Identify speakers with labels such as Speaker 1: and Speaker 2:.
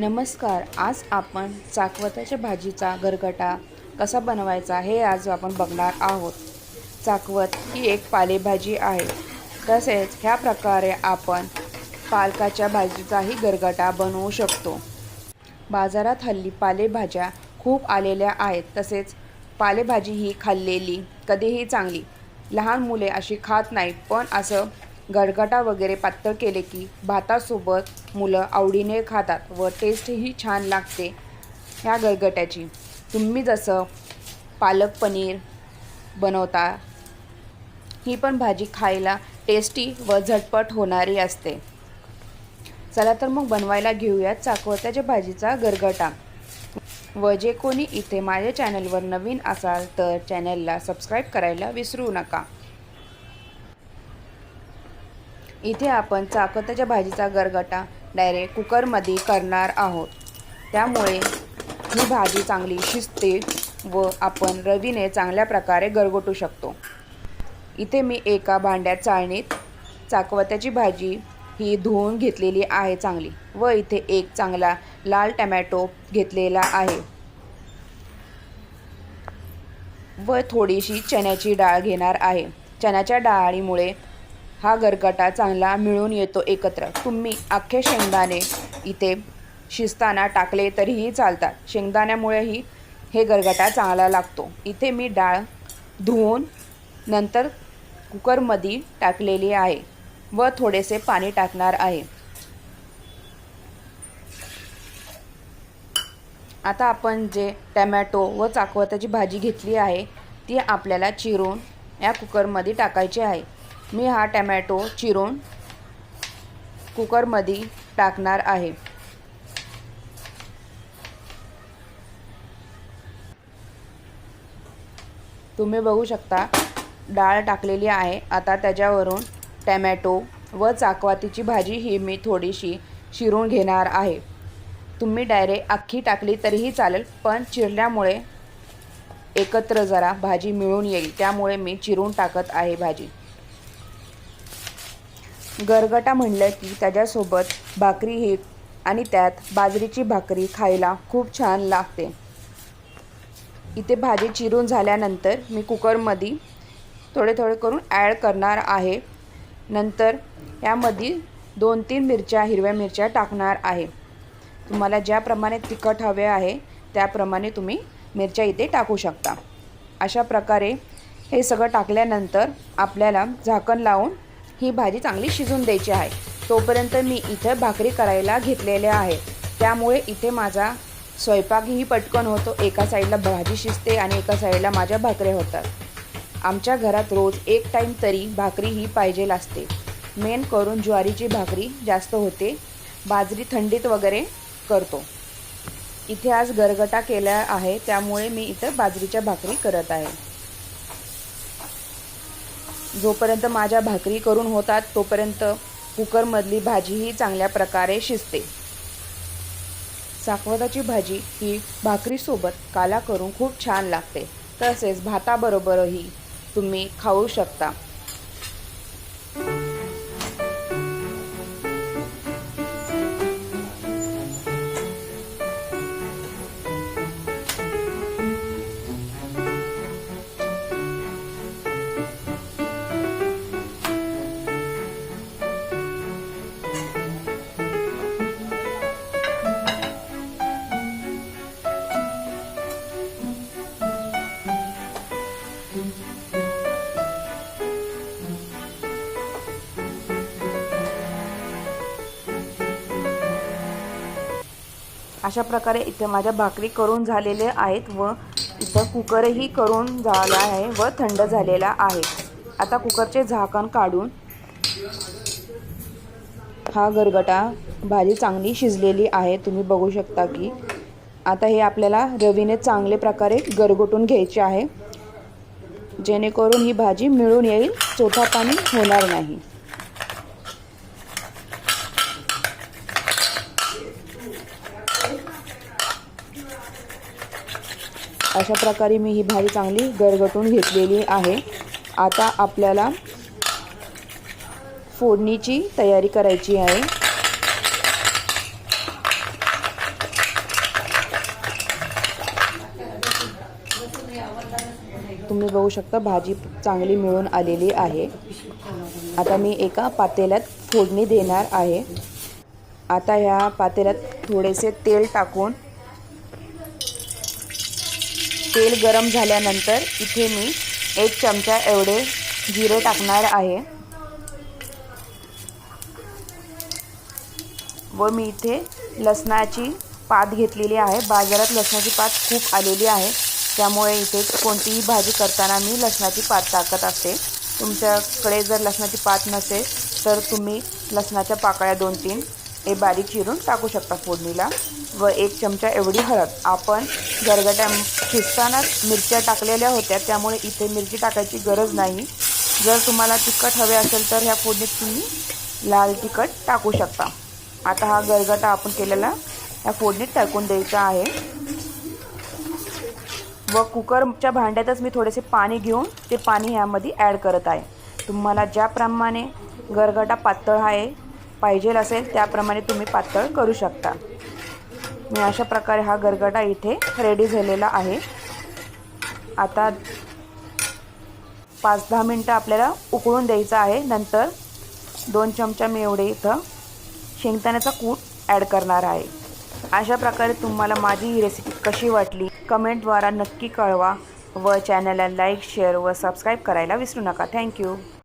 Speaker 1: नमस्कार आज आपण चाकवताच्या भाजीचा गरगटा कसा बनवायचा हे आज आपण बघणार आहोत. चाकवत ही एक पालेभाजी आहे. तसेच ह्या प्रकारे आपण पालकाच्या भाजीचाही गरगटा बनवू शकतो. बाजारात हल्ली पालेभाज्या खूप आलेल्या आहेत. तसेच पालेभाजी ही खाल्लेली कधीही चांगली. लहान मुले अशी खात नाहीत पण असं गडगटा वगैरे पातळ केले की भातासोबत मुलं आवडीने खातात व टेस्टही छान लागते ह्या गरगट्याची तुम्ही जसं पालक पनीर बनवता ही पण भाजी खायला टेस्टी व झटपट होणारी असते. चला तर मग बनवायला घेऊयात चाकवत्याच्या भाजीचा गरगटा व जे कोणी इथे माझ्या चॅनलवर नवीन असाल तर चॅनलला सबस्क्राईब करायला विसरू नका. इथे आपण चाकवत्याच्या भाजीचा गरगटा डायरेक्ट कुकरमध्ये करणार आहोत. त्यामुळे ही भाजी चांगली शिजते व आपण रवीने चांगल्या प्रकारे गरगटू शकतो. इथे मी एका भांड्यात चाळणीत चाकवत्याची भाजी ही धुवून घेतलेली आहे चांगली व इथे एक चांगला लाल टमॅटो घेतलेला आहे. व थोडीशी चण्याची डाळ घेणार आहे. चण्याच्या डाळीमुळे हा गरगटा चांगला मिळून येतो एकत्र. तुम्ही अख्खे शेंगदाणे इथे शिजताना टाकले तरीही चालतात. शेंगदाण्यामुळेही हे गरगटा चांगला लागतो. इथे मी डाळ धुवून नंतर कुकरमध्ये टाकलेली आहे व थोडेसे पाणी टाकणार आहे. आता आपण जे टमॅटो व चाकवताची भाजी घेतली आहे ती आपल्याला चिरून या कुकरमध्ये टाकायची आहे. मी हा टमॅटो चिरून कुकरमध्ये टाकणार आहे. तुम्ही बघू शकता डाळ टाकलेली आहे. आता त्याच्यावरून टमॅटो व चाकवातीची भाजी ही मी थोडीशी चिरून घेणार आहे. तुम्ही डायरेक्ट अख्खी टाकली तरीही चालेल पण चिरल्यामुळे एकत्र जरा भाजी मिळून येईल. त्यामुळे मी चिरून टाकत आहे भाजी. गरगटा म्हणलं की त्याच्यासोबत भाकरी ही आणि त्यात बाजरीची भाकरी खायला खूप छान लागते. इथे भाजी चिरून झाल्यानंतर मी कुकरमध्ये थोडे थोडे करून ॲड करणार आहे. नंतर यामध्ये दोन तीन मिरच्या हिरव्या मिरच्या टाकणार आहे. तुम्हाला ज्याप्रमाणे तिखट हवे आहे त्याप्रमाणे तुम्ही मिरच्या इथे टाकू शकता. अशा प्रकारे हे सगळं टाकल्यानंतर आपल्याला झाकण लावून ही भाजी चांगली शिजून द्यायची आहे. तोपर्यंत मी इथं भाकरी करायला घेतलेल्या आहे त्यामुळे इथे माझा स्वयंपाकही पटकन होतो. एका साईडला भाजी शिजते आणि एका साईडला माझ्या भाकऱ्या होतात. आमच्या घरात रोज एक टाईम तरी भाकरी ही पाहिजेल असते. मेन करून ज्वारीची भाकरी जास्त होते. बाजरी थंडीत वगैरे करतो. इथे आज गरगटा केला आहे. त्यामुळे मी इथं बाजरीच्या भाकरी करत आहे. जोपर्यंत माझ्या भाकरी करून होतात तोपर्यंत कुकरमधली भाजीही चांगल्या प्रकारे शिजते. साखवताची भाजी ही भाकरीसोबत काला करून खूप छान लागते. तसेच भाताबरोबरही तुम्ही खाऊ शकता. अशा प्रकारे इथे माझ्या भाकरी करून झालेल्या आहेत व इथं कुकरही करून झाला आहे व थंड झालेला आहे. आता कुकरचे झाकण काढून हा गरगटा भाजी चांगली शिजलेली आहे. तुम्ही बघू शकता की आता हे आपल्याला रवीने चांगले प्रकारे गरगटून घ्यायचे आहे. जेणेकरून ही भाजी मिळून येईल. चोथा पाणी होणार नाही. अशा प्रकारे मी ही भाजी चांगली गरगटून घेतलेली आहे. आता आपल्याला फोडणीची तयारी करायची आहे. तुम्ही बघू शकता भाजी चांगली मिळून आलेली आहे. आता मी एका पातेल्यात फोडणी देणार आहे. आता ह्या पातेल्यात थोडेसे तेल टाकून तेल गरम झाल्यानंतर इथे मी एक चमचा एवढे जिरे टाकणार आहे. व मी इथे लसणाची पात घेतलेली आहे. बाजारात लसणाची पात खूप आलेली आहे. त्यामुळे इथे कोणतीही भाजी करताना मी लसणाची पात टाकत असते. तुमच्याकडे जर लसणाची पात नसेल तर तुम्ही लसणाच्या पाकळ्या दोन तीन हे बारीक चिरून टाकू शकता फोडणीला. व एक चमचा एवढी हळद. आपण गरगट्या शिजतानाच मिरच्या टाकलेल्या होत्या. त्यामुळे इथे मिरची टाकायची गरज नाही. जर तुम्हाला तिखट हवे असेल तर ह्या फोडणीत तुम्ही लाल तिखट टाकू शकता. आता हा गरगटा आपण केलेला ह्या फोडणीत टाकून द्यायचा आहे. व कुकरच्या भांड्यातच मी थोडेसे पाणी घेऊन ते पाणी ह्यामध्ये ॲड करत आहे. तुम्हाला ज्याप्रमाणे गरगटा पातळ आहे पाहिजे असेल त्याप्रमाणे तुम्ही पातळ करू शकता. मी अशा प्रकारे हा गरगटा इथे रेडी झालेला आहे. आता पाच दहा मिनटं आपल्याला उकळून द्यायचं आहे. नंतर दोन चमचा मी एवढे इथं शेंगदाण्याचा कूट ॲड करणार आहे. अशा प्रकारे तुम्हाला माझी ही रेसिपी कशी वाटली कमेंटद्वारा नक्की कळवा व चॅनलला लाईक शेअर व सबस्क्राईब करायला विसरू नका. थँक्यू